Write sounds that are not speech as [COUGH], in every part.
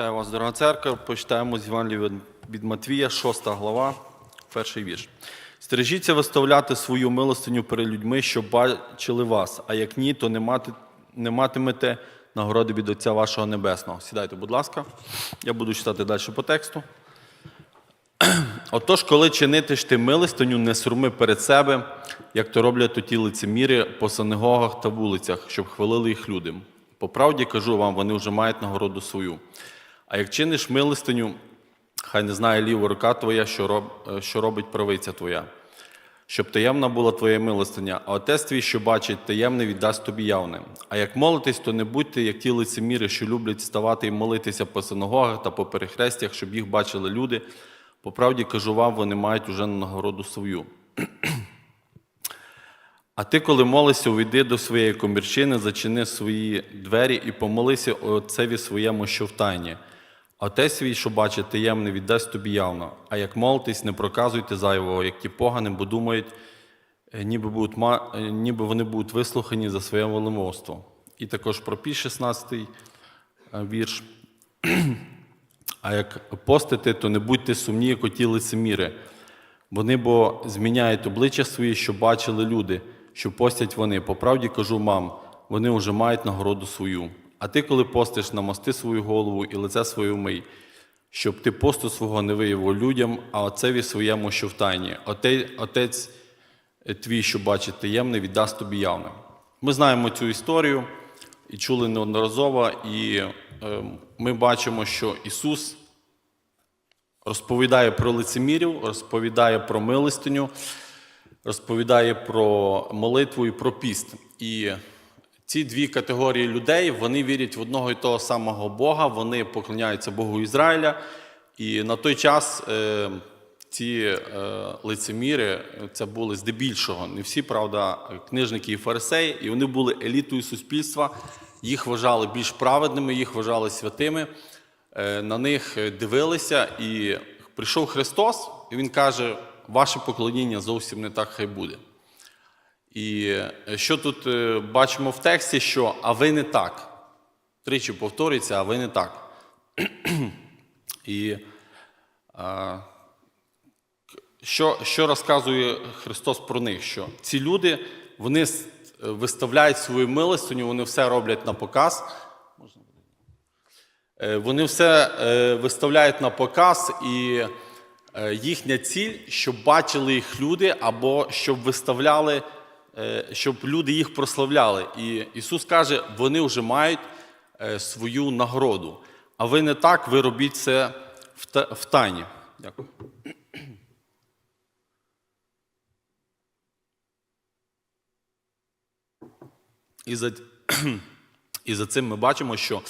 Вітаю вас, дорога церква. Почитаємо з від- від Матвія, 6 глава, перший вірш. Стережіться виставляти свою милостиню перед людьми, щоб бачили вас, а як ні, то не, мати, не матимете нагороди від Отця вашого Небесного. Сідайте, будь ласка. Я буду читати далі по тексту. Отож, коли чинитиш ти милостиню, не сурми перед себе, як то роблять оті лицеміри по синагогах та вулицях, щоб хвалили їх людям. По правді кажу вам, вони вже мають нагороду свою. А як чиниш милостиню, хай не знає ліва рука твоя, що, роб, е, що робить правиця твоя. Щоб таємна була твоя милостиня, а отець твій, що бачить таємне, віддасть тобі явне. А як молитесь, то не будьте, як ті лицеміри, що люблять ставати і молитися по синагогах та по перехрестях, щоб їх бачили люди. По правді кажу вам, вони мають уже нагороду свою. [CLEARS THROAT] А ти, коли молишся, увійди до своєї комірчини, зачини свої двері і помолися отцеві своєму, що в тайні. Отець свій, що бачить таємне, віддасть тобі явно. А як молитесь, не проказуйте зайвого, як ті погані, бо думають, е, ніби, будуть, е, ніби вони будуть вислухані за своє велимовство. І також про пі 16 вірш. [CLEARS THROAT] А як постите, то не будьте сумні, як оті лицеміри. Вони бо зміняють обличчя свої, щоб бачили люди, що постять вони. По правді кажу мам, вони вже мають нагороду свою. А ти, коли постиш, намасти свою голову і лице своє вмий, щоб ти посту свого не виявив людям, а отцеві своєму, що в тайні. Отець твій, що бачить таємне, віддасть тобі явне. Ми знаємо цю історію і чули неодноразово, і е, ми бачимо, що Ісус розповідає про лицемірів, розповідає про милостиню, розповідає про молитву і про піст. І ці дві категорії людей вони вірять в одного і того самого Бога, вони поклоняються Богу Ізраїля. І на той час е, ці е, лицеміри це були здебільшого, не всі, правда, книжники і фарисеї, і вони були елітою суспільства, їх вважали більш праведними, їх вважали святими е, на них дивилися, і прийшов Христос, і Він каже: ваше поклоніння зовсім не так хай буде. І е, що тут е, бачимо в тексті, що а ви не так. Тричі повторюється, а ви не так. І а, що, що розказує Христос про них? Що ці люди вони виставляють свою милостиню, вони все роблять на показ. Е, Вони все е, виставляють на показ, і е, їхня ціль, щоб бачили їх люди, або щоб виставляли, е, щоб люди їх прославляли. І Ісус каже, вони вже мають е, свою нагороду. А ви не так, ви робіть це в тайні. Дякую. І за, [CLEARS THROAT] і за цим ми бачимо, що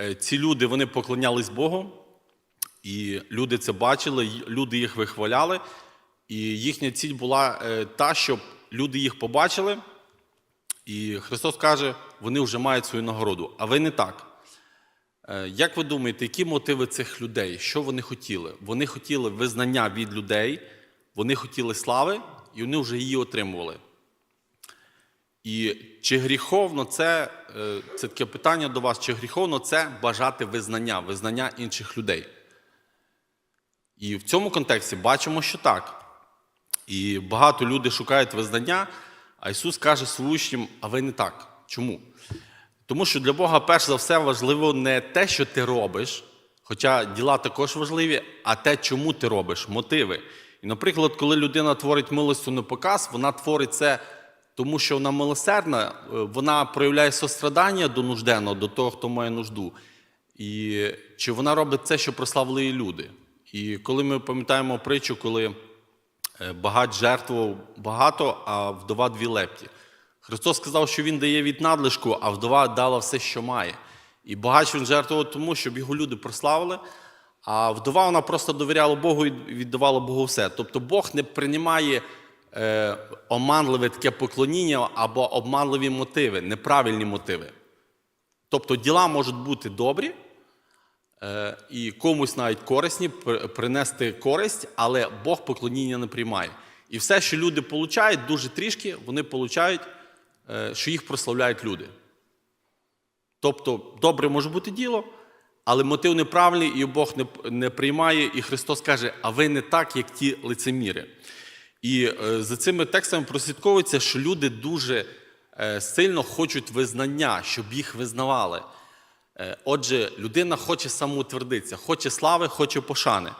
е, ці люди вони поклонялись Богу, і люди це бачили, люди їх вихваляли. І їхня ціль була е, та, щоб люди їх побачили. І Христос каже, вони вже мають свою нагороду, а ви не так. Е, Як ви думаєте, які мотиви цих людей? Що вони хотіли? Вони хотіли визнання від людей, вони хотіли слави, і вони вже її отримували. І чи гріховно це, е, це таке питання до вас, чи гріховно це бажати визнання, визнання інших людей? І в цьому контексті бачимо, що так. І багато людей шукають визнання, а Ісус каже своїм а ви не так. Чому? Тому що для Бога, перш за все, важливо не те, що ти робиш, хоча діла також важливі, а те, чому ти робиш, мотиви. І, наприклад, коли людина творить милостю на показ, вона творить це тому, що вона милосердна, е, вона проявляє сострадання до нужденного, до того, хто має нужду. І чи вона робить це, що прославили її люди? І коли ми пам'ятаємо притчу, коли е, багач жертвував багато, а вдова дві лепті. Христос сказав, що Він дає від надлишку, а вдова дала все, що має. І багач він жертвував тому, щоб його люди прославили, а вдова вона просто довіряла Богу і віддавала Богу все. Тобто Бог не приймає е, оманливе таке поклоніння або обманливі мотиви, неправильні мотиви. Тобто діла можуть бути добрі, і комусь навіть корисні, принести користь, але Бог поклоніння не приймає. І все, що люди получають, дуже трішки, вони получають, е, що їх прославляють люди. Тобто, добре може бути діло, але мотив неправильний, і Бог не, не приймає, і Христос каже, а ви не так, як ті лицеміри. І е, за цими текстами прослідковується, що люди дуже е, сильно хочуть визнання, щоб їх визнавали. Е, Отже, людина хоче самоутвердитися, хоче слави, хоче пошани.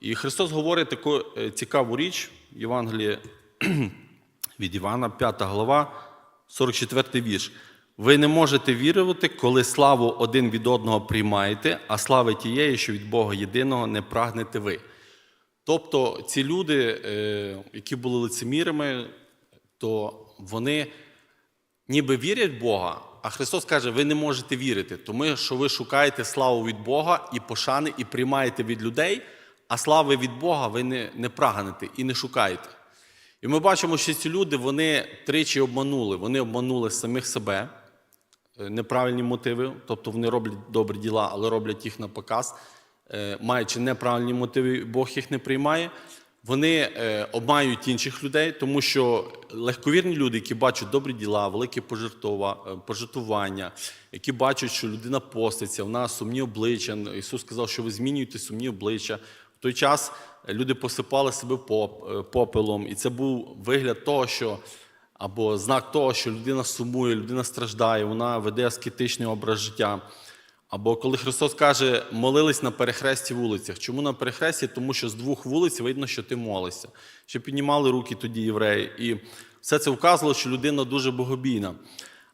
І Христос говорить таку е, цікаву річ, Євангеліє [CLEARS THROAT] від Івана, 5 глава, 44 вірш. Ви не можете вірувати, коли славу один від одного приймаєте, а слави тієї, що від Бога єдиного не прагнете ви. Тобто ці люди, е, які були лицемірами, то вони ніби вірять в Бога, а Христос каже, ви не можете вірити, тому що ви шукаєте славу від Бога і пошани, і приймаєте від людей, а слави від Бога ви не, не прагнете і не шукаєте. І ми бачимо, що ці люди вони тричі обманули. Вони обманули самих себе, е, неправильні мотиви, тобто вони роблять добрі діла, але роблять їх на показ, е, маючи неправильні мотиви, Бог їх не приймає. Вони е, обманюють інших людей, тому що легковірні люди, які бачать добрі діла, велике е, пожертвування, які бачать, що людина поститься, вона сумні обличчя. Ісус сказав, що ви змінюєте сумні обличчя. В той час люди посипали себе е, попелом, і це був вигляд того, що або знак того, що людина сумує, людина страждає, вона веде аскетичний образ життя. Або коли Христос каже, молились на перехресті вулицях. Чому на перехресті? Тому що з двох вулиць видно, що ти молишся. Ще піднімали руки тоді євреї. І все це вказувало, що людина дуже богобійна.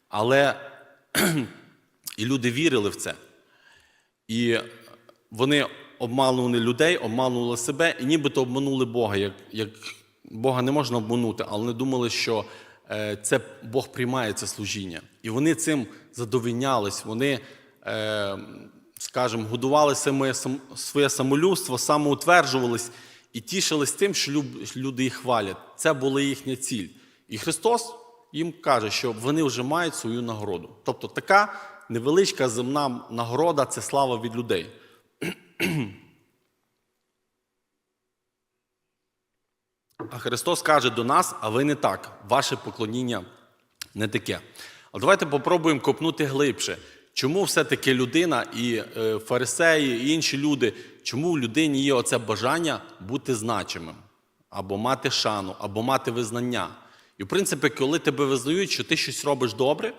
Але [CLEARS THROAT] і люди вірили в це. І вони обманували людей, обманували себе і нібито обманули Бога. Як, як Бога не можна обманути, але вони думали, що е, це Бог приймає це служіння. І вони цим задовільнялись, вони, скажімо, годували своє самолюбство, самоутверджувались і тішились тим, що люди їх хвалять. Це була їхня ціль. І Христос їм каже, що вони вже мають свою нагороду. Тобто така невеличка земна нагорода це слава від людей. [CLEARS THROAT] А Христос каже до нас, а ви не так, ваше поклоніння не таке. А давайте попробуємо копнути глибше. Чому все-таки людина і е, фарисеї, і інші люди, чому в людині є оце бажання бути значимим, або мати шану, або мати визнання? І, в принципі, коли тебе визнають, що ти щось робиш добре,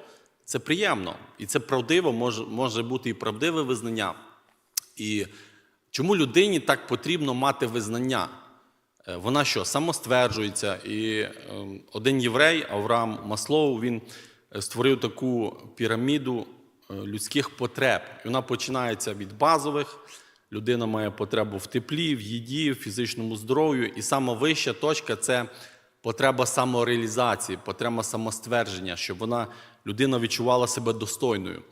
це приємно. І це правдиво, може, може бути і правдиве визнання. І чому людині так потрібно мати визнання? Е, Вона що, самостверджується. І е, один єврей, Авраам Маслоу, він е, створив таку піраміду людських потреб. І вона починається від базових. Людина має потребу в теплі, в їді, в фізичному здоров'ю. І сама вища точка це потреба самореалізації, потреба самоствердження, щоб вона людина відчувала себе достойною.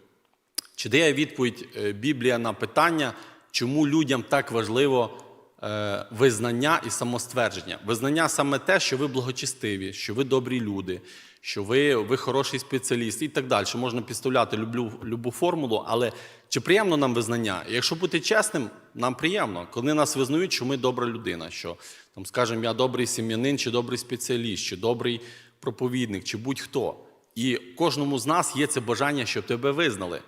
Чи дає відповідь е, Біблія на питання, чому людям так важливо е, визнання і самоствердження? Визнання саме те, що ви благочестиві, що ви добрі люди, що ви, ви хороший спеціаліст і так далі. Можна підставляти люблю, любу формулу, але чи приємно нам визнання? Якщо бути чесним, нам приємно, коли нас визнають, що ми добра людина, що там, скажімо, я добрий сім'янин, чи добрий спеціаліст, чи добрий проповідник, чи будь-хто. І кожному з нас є це бажання, щоб тебе визнали.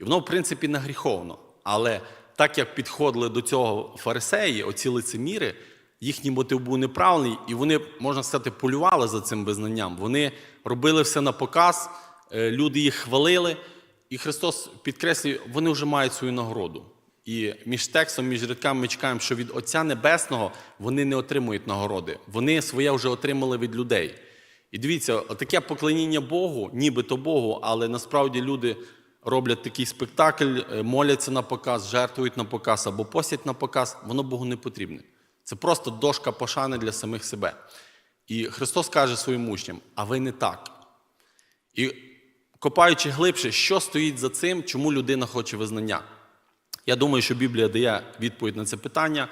І воно, в принципі, не гріховно. Але так як підходили до цього фарисеї, оці лицеміри, їхній мотив був неправильний, і вони, можна сказати, полювали за цим визнанням. Вони робили все на показ, е, люди їх хвалили, і Христос підкреслює, вони вже мають свою нагороду. І між текстом, між рядками ми чекаємо, що від Отця Небесного вони не отримують нагороди. Вони своє вже отримали від людей. І дивіться, таке поклоніння Богу, нібито Богу, але насправді люди роблять такий спектакль, е, моляться на показ, жертвують на показ або постять на показ, воно Богу не потрібне. Це просто дошка пошани для самих себе. І Христос каже своїм учням: а ви не так. І копаючи глибше, що стоїть за цим, чому людина хоче визнання? Я думаю, що Біблія дає відповідь на це питання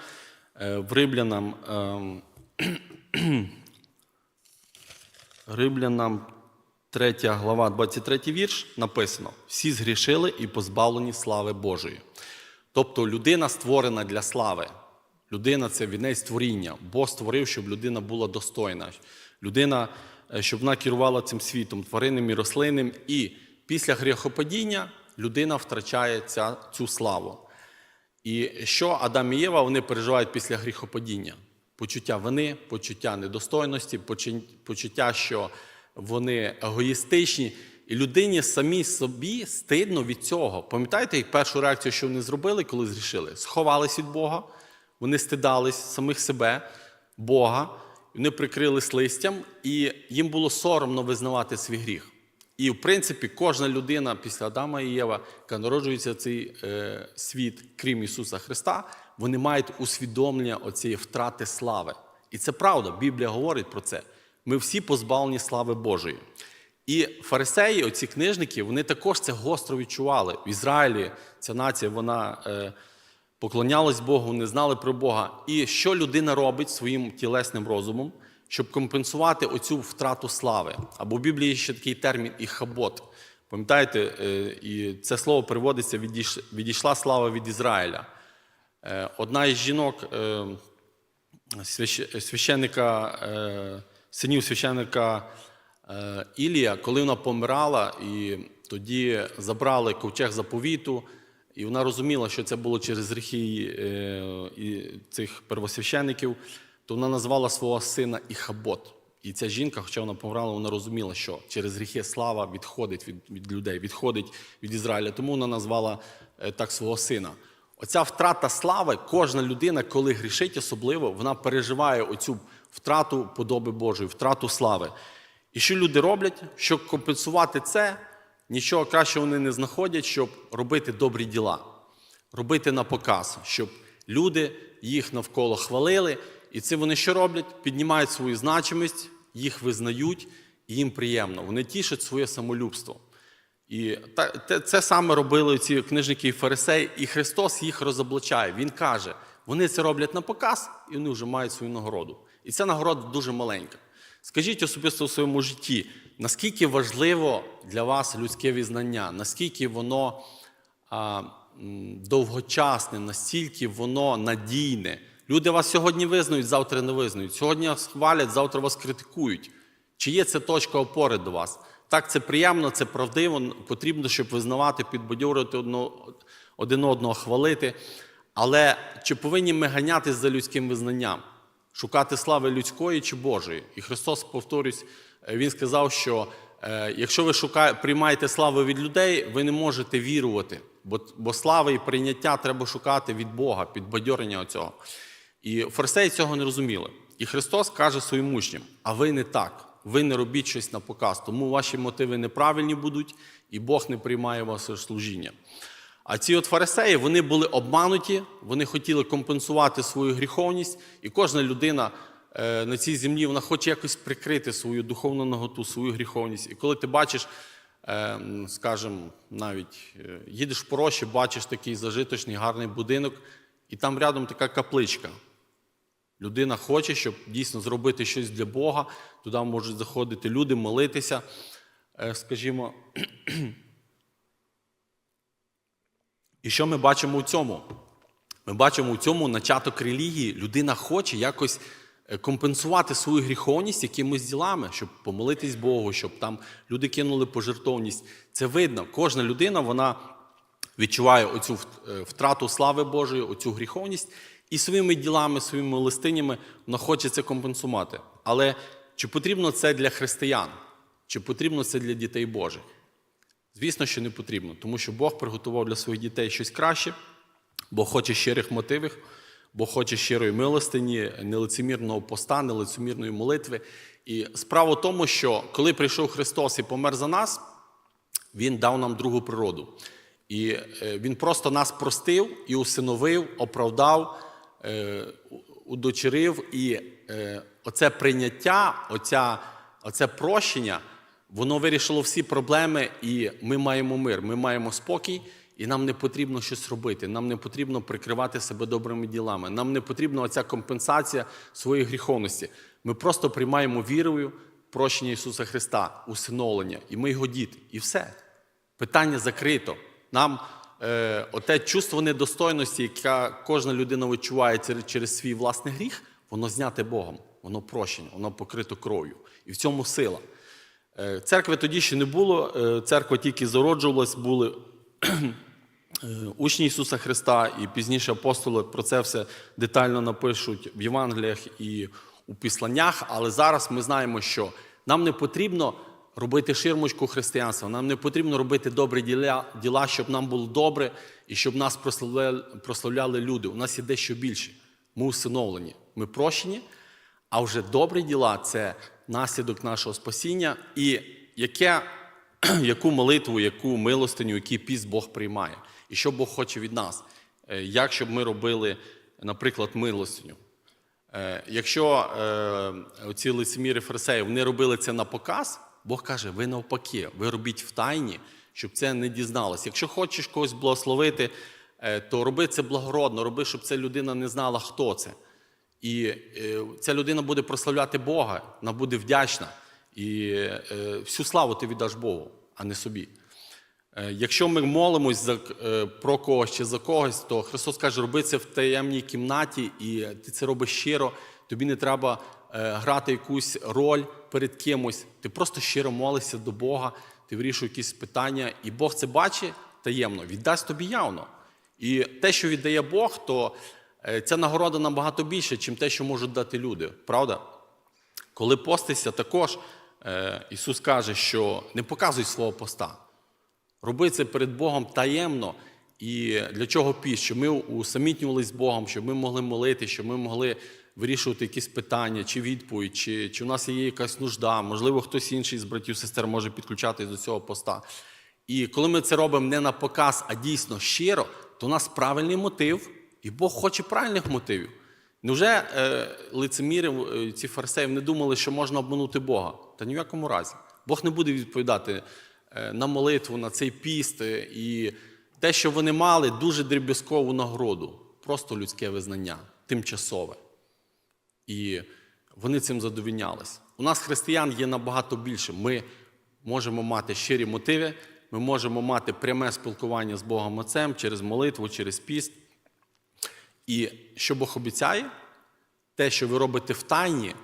Е, в Римлянам. ем, [CLEARS THROAT] Римлянам 3 глава, 23 вірш написано: всі згрішили і позбавлені слави Божої. Тобто людина створена для слави. Людина це вінець створіння. Бог створив, щоб людина була достойна. Людина, е, щоб вона керувала цим світом, тваринним і рослинним. І після гріхопадіння людина втрачає ця, цю славу. І що Адам і Єва вони переживають після гріхопадіння? Почуття вини, почуття недостойності, почуття, що вони егоїстичні. І людині самій собі стидно від цього. Пам'ятаєте, як першу реакцію, що вони зробили, коли зрішили? Сховались від Бога, вони стидались самих себе, Бога, вони прикрились листям, і їм було соромно визнавати свій гріх. І, в принципі, кожна людина після Адама і Єва, яка народжується в цей е, світ, крім Ісуса Христа, вони мають усвідомлення оцієї втрати слави. І це правда, Біблія говорить про це. Ми всі позбавлені слави Божої. І фарисеї, оці книжники, вони також це гостро відчували. В Ізраїлі ця нація, вона е, поклонялась Богу, не знали про Бога. І що людина робить своїм тілесним розумом, щоб компенсувати оцю втрату слави? Або в Біблії ще такий термін іхабот. Пам'ятаєте, е, і це слово переводиться відійшла слава від Ізраїля. Е, Одна із жінок, е, священника, синів священника Ілія, коли вона помирала, і тоді забрали ковчег заповіту, і вона розуміла, що це було через гріхи е, цих первосвящеників, то вона назвала свого сина Іхабот. І ця жінка, хоча вона помирала, вона розуміла, що через гріхи слава відходить від, від людей, відходить від Ізраїля. Тому вона назвала е, так свого сина. Оця втрата слави, кожна людина, коли грішить особливо, вона переживає оцю втрату подоби Божої, втрату слави. І що люди роблять, щоб компенсувати це, нічого кращого вони не знаходять, щоб робити добрі діла, робити на показ, щоб люди їх навколо хвалили. І це вони що роблять? Піднімають свою значимість, їх визнають, і їм приємно. Вони тішать своє самолюбство. І це саме робили ці книжники і фарисеї, і Христос їх розоблачає. Він каже, вони це роблять на показ, і вони вже мають свою нагороду. І ця нагорода дуже маленька. Скажіть особисто у своєму житті, наскільки важливо для вас людське візнання, наскільки воно а, довгочасне, настільки воно надійне. Люди вас сьогодні визнають, завтра не визнають. Сьогодні вас хвалять, завтра вас критикують. Чи є це точка опори до вас? Так, це приємно, це правдиво, потрібно, щоб визнавати, підбадьорити один одного, хвалити. Але чи повинні ми ганятись за людським визнанням? Шукати слави людської чи Божої? І Христос, повторюсь, Він сказав, що е, якщо ви шукає, приймаєте славу від людей, ви не можете вірувати, бо, бо слави і прийняття треба шукати від Бога, підбадьорення оцього. І фарисеї цього не розуміли. І Христос каже своїм учням: а ви не так, ви не робіть щось на показ, тому ваші мотиви неправильні будуть, і Бог не приймає ваше служіння. А ці от фарисеї вони були обмануті, вони хотіли компенсувати свою гріховність, і кожна людина на цій землі вона хоче якось прикрити свою духовну наготу, свою гріховність. І коли ти бачиш, е, скажімо, навіть е, їдеш в Порощі, бачиш такий зажиточний, гарний будинок, і там рядом така капличка. Людина хоче, щоб дійсно зробити щось для Бога. Туди можуть заходити люди, молитися, е, скажімо. [CLEARS THROAT] І що ми бачимо у цьому? Ми бачимо у цьому начаток релігії. Людина хоче якось е, компенсувати свою гріховність якимись ділами, щоб помолитись Богу, щоб там люди кинули пожертовність. Це видно. Кожна людина вона відчуває оцю е, втрату слави Божої, оцю гріховність, і своїми ділами, своїми милостинями вона хоче це компенсувати. Але чи потрібно це для християн? Чи потрібно це для дітей Божих? Звісно, що не потрібно, тому що Бог приготував для своїх дітей щось краще, Бог хоче щирих мотивів, Бог хоче щирої милостині, нелицемірного поста, нелицемірної молитви. І справа в тому, що коли прийшов Христос і помер за нас, Він дав нам другу природу. І е, Він просто нас простив і усиновив, оправдав, е, удочерив. І е, оце прийняття, оця, оце прощення, воно вирішило всі проблеми, і ми маємо мир, ми маємо спокій, і нам не потрібно щось робити. Нам не потрібно прикривати себе добрими ділами. Нам не потрібна оця компенсація своєї гріховності. Ми просто приймаємо вірою прощення Ісуса Христа, усиновлення, і ми його діти. І все. Питання закрито. Нам е, оте чувство недостойності, яке кожна людина відчуває через- свій власний гріх, воно зняте Богом, воно прощення, воно покрито кров'ю. І в цьому сила. Е, Церкви тоді ще не було, е, церква тільки зароджувалась, були Учні Ісуса Христа і пізніше апостоли про це все детально напишуть в Євангеліях і у післаннях, але зараз ми знаємо, що нам не потрібно робити ширмочку християнства, нам не потрібно робити добрі діла, щоб нам було добре і щоб нас прославляли люди. У нас є дещо більше. Ми усиновлені, ми прощені, а вже добрі діла це наслідок нашого спасіння, і яке [CLEARS THROAT] яку молитву, яку милостиню, який піст Бог приймає, і що Бог хоче від нас, Е, як щоб ми робили, наприклад, милостиню. Е, Якщо е, ці лицеміри фарисеї вони робили це на показ, Бог каже: ви навпаки, ви робіть в тайні, щоб це не дізналось. Якщо хочеш когось благословити, то роби це благородно, роби, щоб ця людина не знала, хто це. І ця людина буде прославляти Бога, вона буде вдячна. І е, всю славу ти віддаш Богу, а не собі. Е, Якщо ми молимось за, е, про когось чи за когось, то Христос каже, роби це в таємній кімнаті, і ти це робиш щиро. Тобі не треба грати якусь роль перед кимось. Ти просто щиро молишся до Бога, ти вирішуєш якісь питання, і Бог це бачить таємно, віддасть тобі явно. І те, що віддає Бог, то ця нагорода набагато більше, ніж те, що можуть дати люди. Правда? Коли постишся, також Ісус каже, що не показуй свого поста. Роби це перед Богом таємно. І для чого піст? Щоб ми усамітнювалися з Богом, щоб ми могли молити, щоб ми могли вирішувати якісь питання, чи відповідь, чи, чи у нас є якась нужда, можливо, хтось інший з братів сестер може підключатись до цього поста. І коли ми це робимо не на показ, а дійсно щиро, то у нас правильний мотив, і Бог хоче правильних мотивів. Невже е, лицеміри, е, ці фарисеї не думали, що можна обманути Бога? Та ні в якому разі. Бог не буде відповідати е, на молитву, на цей піст. е, І те, що вони мали, дуже дріб'язкову нагороду, просто людське визнання, тимчасове. І вони цим задовільнялись. У нас, християн, є набагато більше. Ми можемо мати щирі мотиви, ми можемо мати пряме спілкування з Богом Отцем через молитву, через піст. І що Бог обіцяє, те, що ви робите в тайні,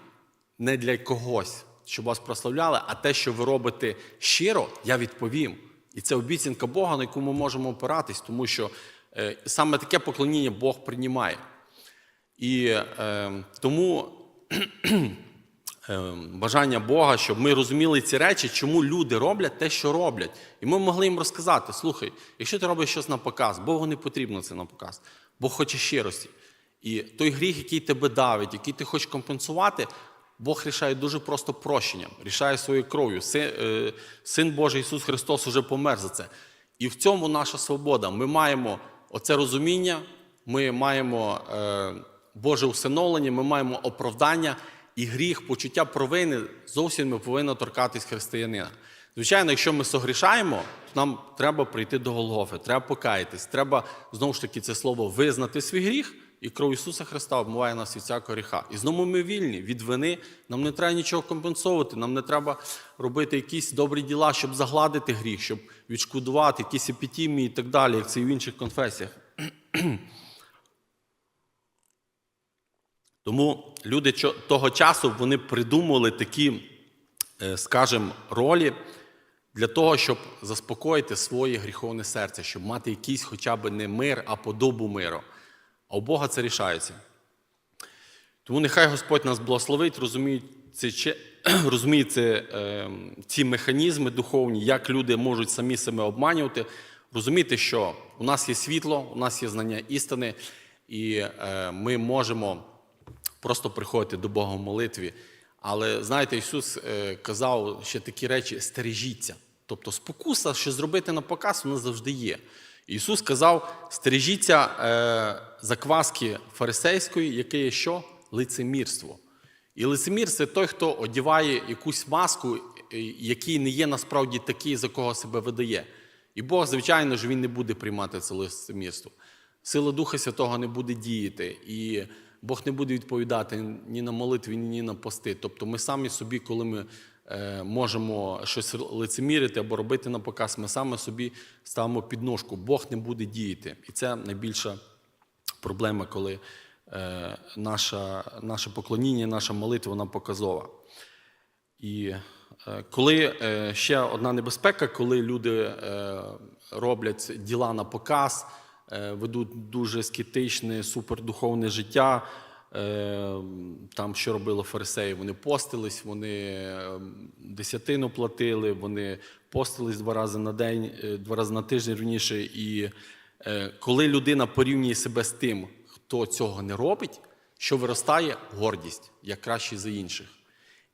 не для когось, щоб вас прославляли, а те, що ви робите щиро, я відповім. І це обіцянка Бога, на яку ми можемо опиратись, тому що е, саме таке поклоніння Бог приймає. І е, тому [CLEARS THROAT] е, бажання Бога, щоб ми розуміли ці речі, чому люди роблять те, що роблять. І ми могли їм розказати: слухай, якщо ти робиш щось на показ, Богу не потрібно це на показ. Бог хоче щирості. І той гріх, який тебе давить, який ти хочеш компенсувати, Бог рішає дуже просто прощенням, рішає своєю кров'ю. Син, е, Син Божий Ісус Христос уже помер за це. І в цьому наша свобода. Ми маємо оце розуміння, ми маємо е, Боже усиновлення, ми маємо оправдання і гріх, почуття провини зовсім не повинно торкатись християнина. Звичайно, якщо ми согрішаємо, то нам треба прийти до Голгофи, треба покаятись, треба знову ж таки це слово визнати свій гріх, і кров Ісуса Христа обмиває нас від всякого гріха. І знову ми вільні від вини. Нам не треба нічого компенсувати, нам не треба робити якісь добрі діла, щоб загладити гріх, щоб відшкодувати якісь епітімії і так далі, як це і в інших конфесіях. [CLEARS THROAT] Тому люди того часу вони придумували такі, е, скажімо, ролі для того, щоб заспокоїти своє гріховне серце, щоб мати якийсь хоча б не мир, а подобу миру. А у Бога це рішається. Тому нехай Господь нас благословить, розуміє ці, розуміє е, ці механізми духовні, як люди можуть самі себе обманювати, розуміти, що у нас є світло, у нас є знання істини, і е, ми можемо просто приходити до Бога в молитві. Але знаєте, Ісус е, казав ще такі речі: стережіться. Тобто спокуса, що зробити на показ, вона завжди є. Ісус сказав: стережіться е, закваски фарисейської, яке є що? Лицемірство. І лицемір це той, хто одіває якусь маску, е, який не є насправді такий, за кого себе видає. І Бог, звичайно ж, він не буде приймати це лицемірство. Сила Духа Святого не буде діяти, і Бог не буде відповідати ні на молитві, ні на пости. Тобто ми самі собі, коли ми можемо щось лицемірити або робити на показ, ми саме собі ставимо підножку. Бог не буде діяти. І це найбільша проблема, коли е, наша, наше поклоніння, наша молитва вона показова. І Е, Коли е, ще одна небезпека, коли люди е, роблять діла на показ, е, ведуть дуже скетичне, супердуховне життя. Е, Там, що робили фарисеї, вони постились, вони е, десятину платили, вони постились два рази на день, е, два рази на тиждень раніше. І е, коли людина порівнює себе з тим, хто цього не робить, що виростає гордість, як кращий за інших.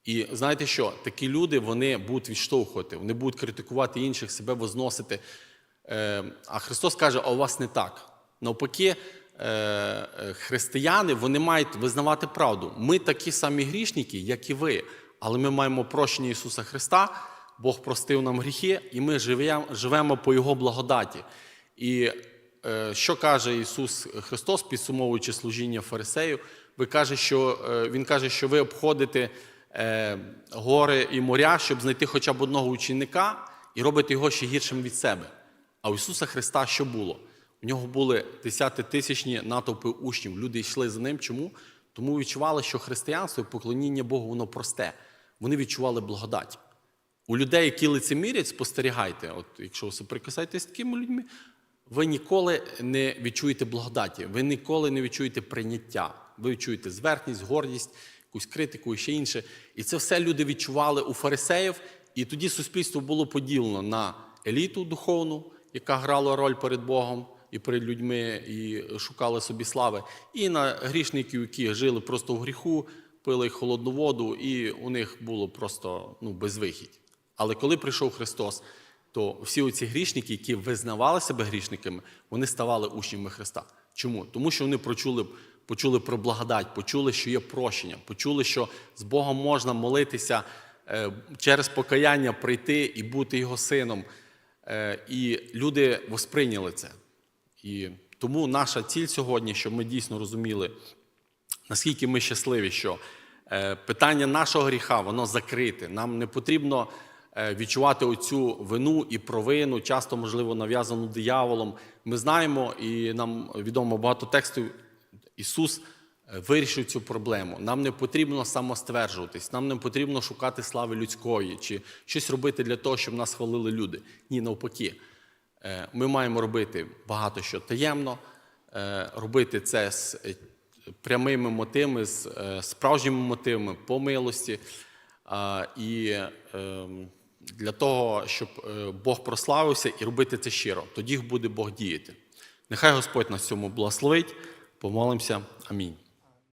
І знаєте що? Такі люди вони будуть відштовхувати, вони будуть критикувати інших, себе возносити. Е, а Христос каже, а у вас не так. Навпаки, християни вони мають визнавати правду. Ми такі самі грішники, як і ви, але ми маємо прощення Ісуса Христа, Бог простив нам гріхи, і ми живемо, по Його благодаті. І е, що каже Ісус Христос, підсумовуючи служіння фарисею, ви каже, що, е, Він каже, що ви обходите е, гори і моря, щоб знайти хоча б одного ученика і робите його ще гіршим від себе. А у Ісуса Христа що було? У нього були десятитисячні натовпи учнів. Люди йшли за ним. Чому? Тому відчували, що християнство і поклоніння Богу воно просте. Вони відчували благодать. У людей, які лицемірять, спостерігайте, от якщо ви соприкасаєтесь з такими людьми, ви ніколи не відчуєте благодаті, ви ніколи не відчуєте прийняття. Ви відчуєте зверхність, гордість, якусь критику і ще інше. І це все люди відчували у фарисеїв, і тоді суспільство було поділено на еліту духовну, яка грала роль перед Богом і перед людьми, і шукали собі слави, і на грішників, які жили просто в гріху, пили холодну воду, і у них було просто ну, безвихідь. Але коли прийшов Христос, то всі оці грішники, які визнавали себе грішниками, вони ставали учнями Христа. Чому? Тому що вони почули, почули про благодать, почули, що є прощення, почули, що з Богом можна молитися е, через покаяння прийти і бути його сином. Е, І люди восприйняли це. І тому наша ціль сьогодні, щоб ми дійсно розуміли, наскільки ми щасливі, що е, питання нашого гріха воно закрите. Нам не потрібно е, відчувати оцю вину і провину, часто, можливо, нав'язану дияволом. Ми знаємо, і нам відомо багато текстів. Ісус е, вирішив цю проблему. Нам не потрібно самостверджуватись, нам не потрібно шукати слави людської чи щось робити для того, щоб нас хвалили люди. Ні, навпаки. Е, Ми маємо робити багато що таємно, е, робити це з е, прямими мотивами, з справжніми мотивами по милості. І ем, для того, щоб Бог прославився і робити це щиро, тоді буде Бог діяти. Нехай Господь нас цьому благословить. Помолимося. Амінь.